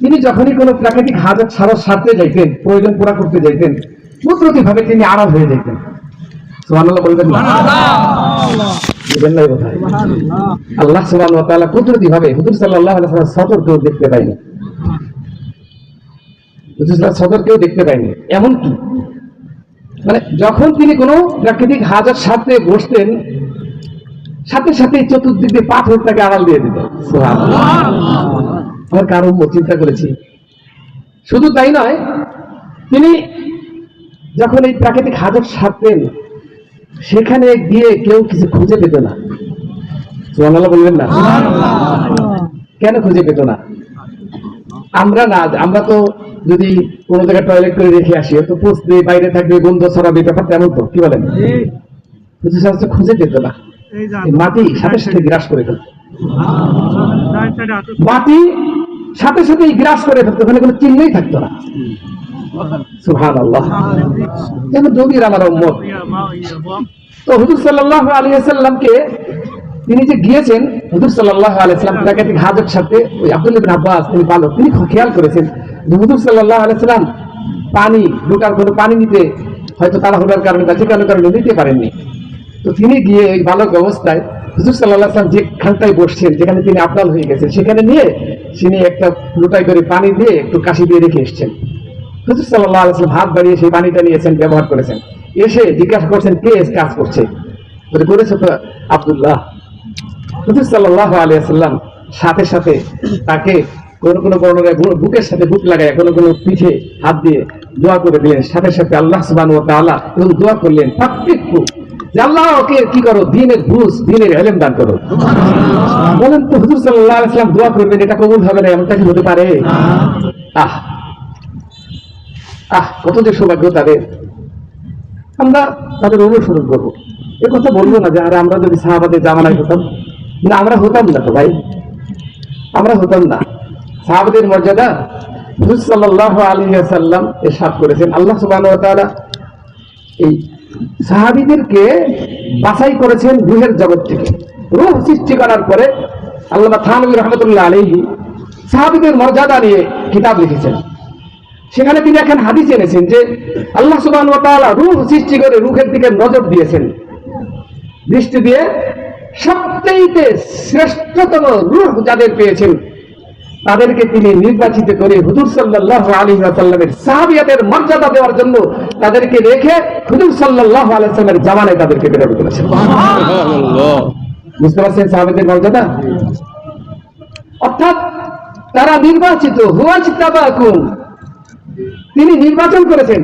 তিনি যখনই কোনো প্রাকৃতিক হাজার সারস সারতে যাইতেন, প্রয়োজন পুরা করতে যাইতেন কুদরতি ভাবে তিনি আড়াল হয়ে যাইতেন? আল্লাহ কুদরতি ভাবে হুজুর কেউ দেখতে সদর কেউ দেখতে এমন কি মানে যখন তিনি কোনো প্রাকৃতিক হাজার সাথে বসতেন, সাথে সাথে চতুর্দিক দিয়ে পাথর তাকে আড়াল দিয়ে দিত সুবহানাল্লাহ। আমার কারণ চিন্তা করেছি শুধু তাই নয় তিনি যখন এই প্রাকৃতিক হাজার সারতেন সেখানে গিয়ে কেউ কিছু খুঁজে পেত না সুবহানাল্লাহ বলবেন না কেন খুঁজে পেত না আমরা না আমরা তো যদি কোনো জায়গায় টয়লেট করে রেখে আসি তো দিয়ে বাইরে থাকবে গন্ধ ছড়াবে ব্যাপারটা এমন তো কি বলেন খুঁজে পেত না মাটি সাথে সাথে গ্রাস করে ফেলত মাটি সাথে সাথেই গ্রাস করে ফেলতো ওখানে কোনো চিহ্নই থাকতো না। সুহান আল্লাহ নবীর আমার উম্মত? তো হুজুর সাল্লাহ আলী সাল্লামকে তিনি যে গিয়েছেন, হুজুর সাল্লাহ আলাইসাল্লাম প্রাকৃতিক হাজত সাথে ওই আব্দুল ইবিন আব্বাস, তিনি পালক তিনি খেয়াল করেছেন যে হুজুর সাল্লাহ আলাইসাল্লাম পানি, দুটার কোনো পানি নিতে হয়তো তারা হবার কারণে বা যে কারণে কারণে নিতে পারেননি। তো তিনি গিয়ে এই বালক অবস্থায় হুজুর সাল্লাহ আসলাম যেখানটায় বসছেন, যেখানে তিনি আপনাল হয়ে গেছেন, সেখানে নিয়ে তিনি একটা লোটাই করে পানি দিয়ে একটু কাশি দিয়ে রেখে এসছেন। হুজুর সাল্লাহ আলাইসাল্লাম হাত বাড়িয়ে সেই পানিটা নিয়েছেন, ব্যবহার করেছেন। এসে জিজ্ঞাসা করছেন, কে কাজ করছে? করেছে তো আব্দুল্লাহ। হুজুর সাল্লাহ আলিয়াল্লাম সাথে সাথে তাকে কোন কোন বর্ণনায় বুকের সাথে বুক লাগায় কোন কোন পিঠে হাত দিয়ে দোয়া করে দিলেন। সাথে সাথে আল্লাহ সুবান ও তাআলা এবং দোয়া করলেন প্রত্যেকটু কি করো? দিনের দিনের এলেম দান করো। বলেন তো হুজুর সাল্লাহ আলাইসাল্লাম দোয়া করবেন, এটা কবুল হবে না, এমনটা কি হতে পারে? আহ আহ, কত যে সৌভাগ্য তাদের। আমরা তাদের অনুসরণ এ কথা বলব না যে আরে আমরা যদি সাহাবাদের জামানায় হতাম, না, আমরা হতাম না তো ভাই। আমরা হতাম না। সাহাবাদের মর্যাদা, হুজুর সাল্লাহ আলী সাল্লাম এরশাদ করেছেন। আল্লাহ সুবাহ এই সাহাবিদেরকে বাছাই করেছেন রুহের জগৎ থেকে। রুহ সৃষ্টি করার পরে আল্লাহ থানবী রহমতুল্লাহ আলহি সাহাবিদের মর্যাদা নিয়ে কিতাব লিখেছেন। সেখানে তিনি এখন হাদিস এনেছেন যে আল্লাহ সুবাহ রুহ সৃষ্টি করে রুহের দিকে নজর দিয়েছেন। দৃষ্টি দিয়ে সবচেয়ে শ্রেষ্ঠতম রূহ যাদের পেয়েছেন তাদেরকে তিনি নির্বাচিত করে হুজুর সাল্লাহ আলী সাল্লামের সাহাবিয়াতের মর্যাদা দেওয়ার জন্য তাদেরকে রেখে হুজুর সাল্লাহ আলাইসাল্লামের জামানায় তাদেরকে প্রেরণ করেছেন বুঝতে পারছেন সাহাবিদের মর্যাদা? অর্থাৎ তারা নির্বাচিত তিনি নির্বাচন করেছেন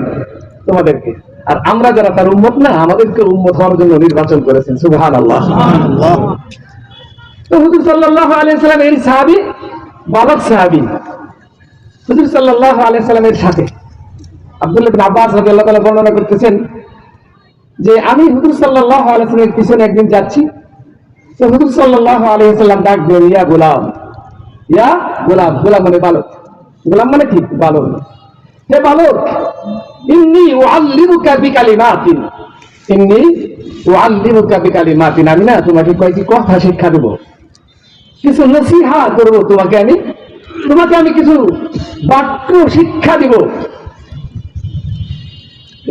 তোমাদেরকে। আর আমরা যারা তার উম্মত না আমাদেরকে উম্মত হওয়ার জন্য নির্বাচন করেছেন। সুবহান আল্লাহ তো হুজুর সাল্লাহ আলাইসালাম এই সাহাবি বালক সাহাবি। হুজুর সাল্লাহ আলাইসালামের সাথে আব্দুল্লাহ আব্বাস রাদিয়াল্লাহু তাআলা বর্ণনা করতেছেন যে আমি হুজুর সাল্লাহ আলাইসালামের পিছনে একদিন যাচ্ছি। তো হুজুর সাল্লাহ আলাইসাল্লাম ডাক দেন ইয়া গোলাম ইয়া গোলাম গোলাম মানে বালক। গোলাম মানে কি? বালক। হে বালক, ইন্নি উআল্লিমুকা বিকালিমাতিন। ইন্নি উআল্লিমুকা বিকালিমাতিন। আমি না তোমাকে কয়েকটি কথা শিক্ষা দেব। কিছু নসিহা করব তোমাকে আমি। তোমাকে আমি কিছু বাক্য শিক্ষা দিব।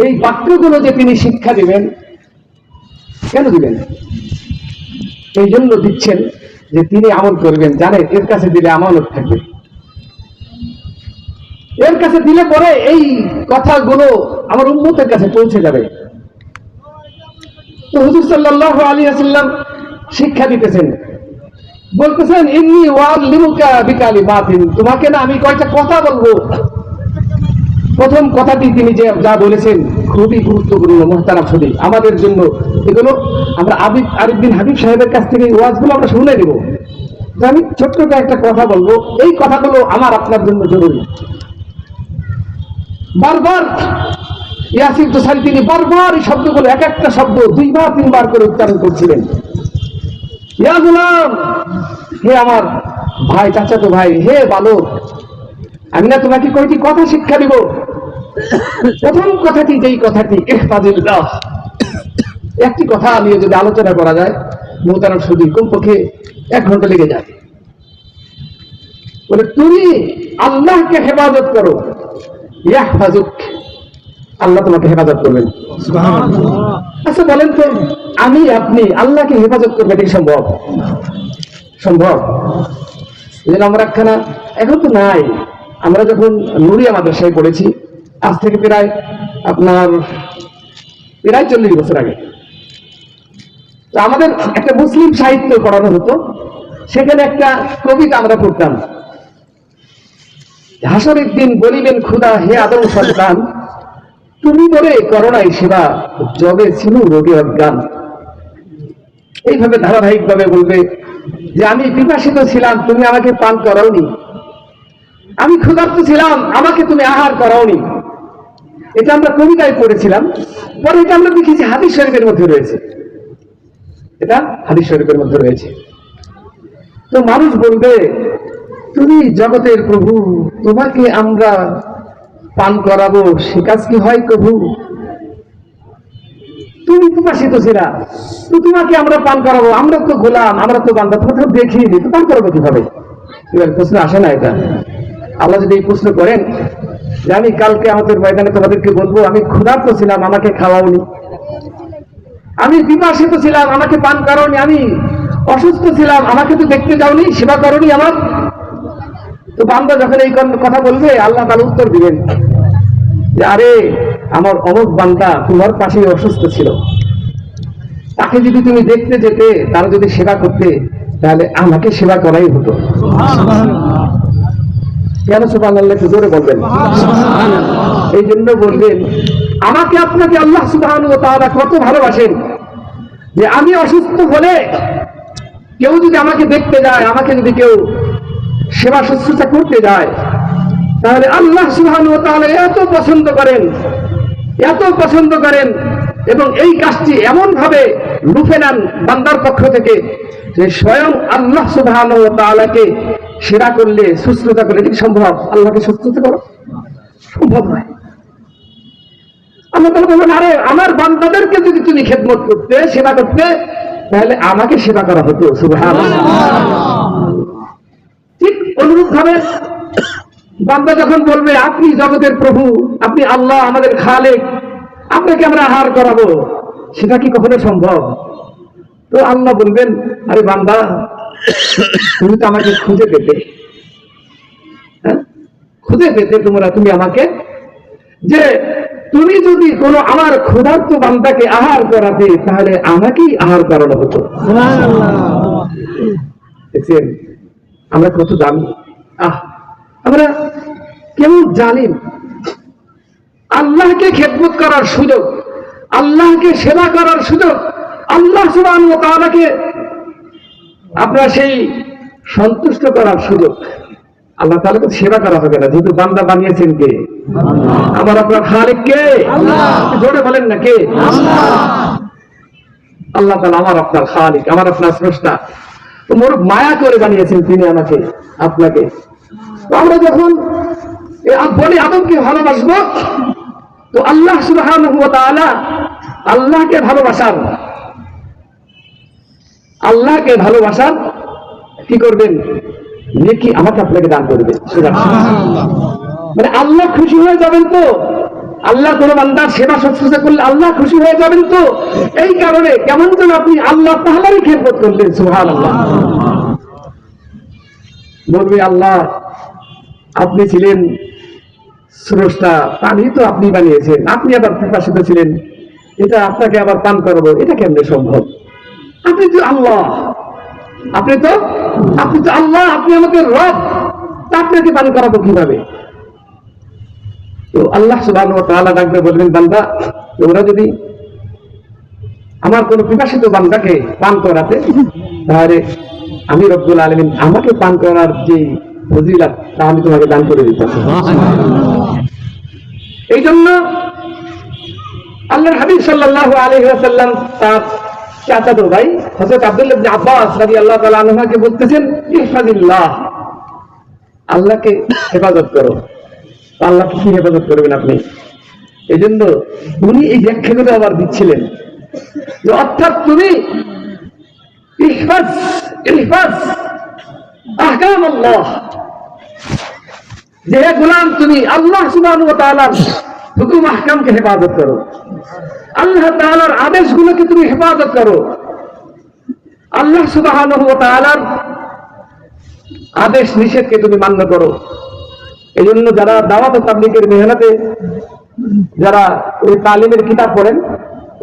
এই বাক্যগুলো যে তিনি শিক্ষা দিবেন, কেন দিবেন? এই জন্য দিচ্ছেন যে তিনি আমল করবেন। জানেন, এর কাছে দিলে আমানত থাকবে। এর কাছে দিলে পরে এই কথাগুলো আমার উন্মতের কাছে পৌঁছে যাবে। তো হুজুর সাল্লাহ আলী আসাল্লাম শিক্ষা দিতেছেন। বলতেছেন এমনি ওয়াল লিমুকা বিকালি বাতিন তোমাকে না আমি কয়েকটা কথা বলব। প্রথম কথাটি তিনি যে যা বলেছেন, খুবই গুরুত্বপূর্ণ, মোহতারাম শরীফ আমাদের জন্য এগুলো আমরা আবিব আরিফবিন হাবিব সাহেবের কাছ থেকে ওয়াজগুলো আমরা শুনে নেব। আমি ছোট্ট একটা কথা বলব। এই কথাগুলো আমার আপনার জন্য জরুরি। বারবার ইয়াসির তোসারি তিনি বারবার এই শব্দগুলো এক একটা শব্দ দুইবার তিনবার করে উচ্চারণ করছিলেন। হে আমার ভাই, চাচাতো ভাই, হে বালক, আমি না তোমাকে কয়টি কথা শিক্ষা দিব? প্রথম কথাটি যেই কথাটি একটি কথা নিয়ে যদি আলোচনা করা যায়, মোহতারাম সুদী কমপক্ষে এক ঘণ্টা লেগে যায়। বলে, তুমি আল্লাহকে হেফাজত করো, ইয়াহফাজুক। আল্লাহ তোমাকে হেফাজত করবেন। আচ্ছা বলেন তো আমি আপনি আল্লাহকে হেফাজত করবে এটা সম্ভব? সম্ভব। আমরা একখানা এখন তো নাই। আমরা যখন নুরিয়া মাদ্রাসায় পড়েছি আজ থেকে প্রায় আপনার প্রায় চল্লিশ বছর আগে। তো আমাদের একটা মুসলিম সাহিত্য পড়ানো হতো সেখানে একটা কবিতা আমরা পড়তাম। হাসরের দিন বলিবেন খুদা হে আদম সন্তান তুমি বলে করোনাই সেবা জবে ছিল রোগী অজ্ঞান। এইভাবে ধারাবাহিক ভাবে বলবে যে, আমি পিপাসিত ছিলাম, তুমি আমাকে পান করাওনি। আমি ক্ষুধার্ত ছিলাম, আমাকে তুমি আহার করাওনি। এটা আমরা কবিতায় পড়েছিলাম। পরে এটা আমরা দেখেছি হাদিস শরীফের মধ্যে রয়েছে। এটা হাদিস শরীফের মধ্যে রয়েছে। তো মানুষ বলবে, তুমি জগতের প্রভু, তোমাকে আমরা পান করাবো, সে কাজ কি হয় প্রভু তুমি প্রকাশিত ছিলা তো তোমাকে আমরা পান করাবো, আমরা তো গোলাম, আমরা তো বান্ধব তো দেখিনি, তো পান করাবো কীভাবে? এবার প্রশ্ন আসে না এটা। আল্লাহ যদি এই প্রশ্ন করেন যে আমি কালকে আমাদের ময়দানে তোমাদেরকে বলব, আমি ক্ষুধার্ত ছিলাম, আমাকে খাওয়াওনি। আমি বিপাসিত ছিলাম, আমাকে পান করাওনি, আমি অসুস্থ ছিলাম, আমাকে তো দেখতে যাওনি, সেবা করনি আমার। তো বান্দা যখন এই কথা বলবে আল্লাহ তার উত্তর দিবেন। যে আরে আমার অমুক বান্দা তোমার পাশে অসুস্থ ছিল। তাকে যদি তুমি দেখতে যেতে তার যদি সেবা করতে তাহলে আমাকে সেবা করাই হতো। কেন সুবাহ আল্লাহ একটু জোরে বলবেন। এই জন্য বলবেন আমাকে আপনাকে আল্লাহ সুবাহ তারা কত ভালোবাসেন। যে আমি অসুস্থ হলে কেউ যদি আমাকে দেখতে যায় আমাকে যদি কেউ সেবা শুশ্রূষা করতে যায়। তাহলে আল্লাহ সুবহান ও তাআলা এত পছন্দ করেন, এত পছন্দ করেন এবং এই কাজটি এমন ভাবে লুফে নেন বান্দার পক্ষ থেকে যে স্বয়ং আল্লাহ সুবহান ও তাআলাকে সেবা করলে শুশ্রূষা করলে এটা সম্ভব? আল্লাহকে শুশ্রূষা করো? সম্ভব নয়। আল্লাহ বলবেন আরে, আমার বান্দাদেরকে যদি তুমি খেদমত করতে, সেবা করতে, তাহলে আমাকে সেবা করা হতো, সুবহানাল্লাহ। ঠিক অনুরূপ ভাবে বান্দা যখন বলবে আপনি জগতের প্রভু আপনি আল্লাহ আমাদের খালেক আপনাকে আমরা আহার করাবো। সেটা কি কখনো সম্ভব? তো আল্লাহ বলবেন আরে বান্দা তুমি তো আমাকে খুঁজে পেতে। হ্যাঁ? খুঁজে পেতে তোমরা তুমি আমাকে। যে তুমি যদি কোনো আমার ক্ষুধার্ত বান্দাকে আহার করাতে তাহলে আমাকেই আহার করানো হতো। দেখছেন? আমরা কত দামি আহ আমরা কেমন জানেন আল্লাহকে খেদমত করার সুযোগ আল্লাহকে সেবা করার সুযোগ আল্লাহ সুবান ও তাআলাকে আপনার সেই সন্তুষ্ট করার সুযোগ। আল্লাহ তাআলাকে সেবা করা হবে না যেহেতু বান্দা বানিয়েছেন কে? আমার আপনার খালেক কে? জোরে বলেন না কে? আল্লাহ। তাআলা আমার আপনার খালিক আমার আপনার স্রষ্টা। তো মোর মায়া করে বানিয়েছেন তিনি আমাকে আপনাকে। আমরা যখন বলি আদমকে ভালোবাসবো? তো আল্লাহ তাআলা আল্লাহকে ভালোবাসার আল্লাহকে ভালোবাসার কি করবেন? নেকি আমাকে আপনাকে দান করবে মানে আল্লাহ খুশি হয়ে যাবেন তো। আল্লাহ কোন বান্দার সেবা শুশ্রূষা করলে আল্লাহ খুশি হয়ে যাবেন তো? এই কারণে কেমন যেন আপনি আল্লাহ তাহলেই খেদমত করলেন সুহান আল্লাহ বলবে, আল্লাহ, আপনি ছিলেন স্রষ্টা, পানি তো আপনি বানিয়েছেন। আপনি আবার প্রকাশিত ছিলেন। এটা আপনাকে আবার পান করাবো। এটা কেমনে সম্ভব? আপনি তো আল্লাহ। আপনি তো আপনি তো আল্লাহ, আপনি আমাদের রব। আপনাকে পান করাবো কীভাবে? তো আল্লাহ সুবাহ তাআলা ডাকবে বলবেন বান্দা তোমরা যদি আমার কোন পিপাসিত বান্দাকে পান করাতে তাহলে আমি রব্বুল আলমিন আমাকে পান করার যে ফজিলাত তা আমি তোমাকে দান করে দিতাম। এই জন্য আল্লাহর হাবিব সাল্লাল্লাহু আলাইহি ওয়াসাল্লাম তার চাচাতো ভাই হযরত আব্দুল্লাহ আব্বাস রাদিয়াল্লাহু তাআলা আনহুকে বলতেছেন ইহফাজিল্লাহ আল্লাহকে হেফাজত করো। তো আল্লাহকে কি হেফাজত করবেন আপনি? এই জন্য উনি এই ব্যাখ্যাগুলো আবার দিচ্ছিলেন। অর্থাৎ তুমি আল্লাহ যে গোলাম, তুমি আল্লাহ তাআলার হুকুম, আহকামকে হেফাজত করো। আল্লাহ তাআলার আদেশগুলোকে তুমি হেফাজত করো। আল্লাহ তাআলার আদেশ নিষেধকে তুমি মান্য করো। এই জন্য যারা দাওয়াত ও তাবলিগের মেহনতে যারা ওই তালিমের কিতাব পড়েন,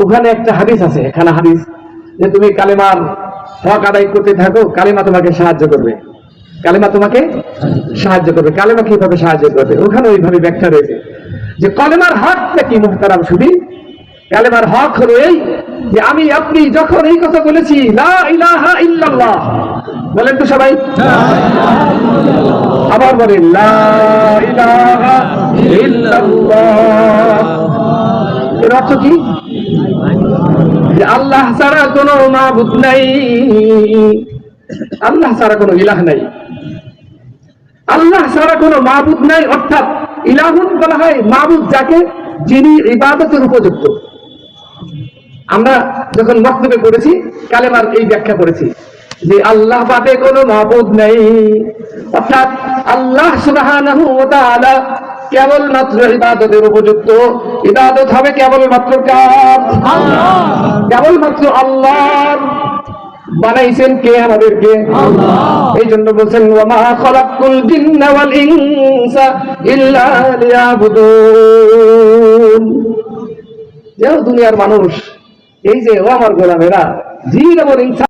ওখানে একটা হাদিস আছে, এখানে হাদিস যে তুমি কালেমার হক আদায় করতে থাকো, কালেমা তোমাকে সাহায্য করবে। কালেমা তোমাকে সাহায্য করবে। কালেমা কীভাবে সাহায্য করবে? ওখানে ওইভাবে ব্যাখ্যা রয়েছে যে কলেমার হকটা কি মুহতারাম শুধু কালেমার হক হলো এই যে আমি আপনি যখন এই কথা বলেছি, লা ইলাহা ইল্লাল্লাহ বলেন তো সবাই। আবার বলেন এর অর্থ কি? আল্লাহ ছাড়া কোনো মাবুদ নাই। আল্লাহ ছাড়া কোনো ইলাহ নাই। আল্লাহ ছাড়া কোনো মাবুদ নাই, অর্থাৎ ইলাহুন বলা হয় মাবুদ যাকে, যিনি ইবাদতের উপযুক্ত। আমরা যখন বক্তব্যে করেছি কালেমার এই ব্যাখ্যা করেছি যে আল্লাহ বাদে কোনো মাবুদ নেই। অর্থাৎ আল্লাহ সুবহানাহু ওয়া তাআলা কেবলমাত্র ইবাদতের উপযুক্ত। ইবাদত হবে কেবলমাত্র কার? কেবলমাত্র আল্লাহ বানাইছেন কে আমাদেরকে? এই জন্য বলছেন ওয়ামা খলাকুল জিন্না ওয়াল ইনসা ইল্লা লিয়াবুদুন। দুনিয়ার মানুষ এই যে ও আমার গোলামেরা জিন এবং ইনসান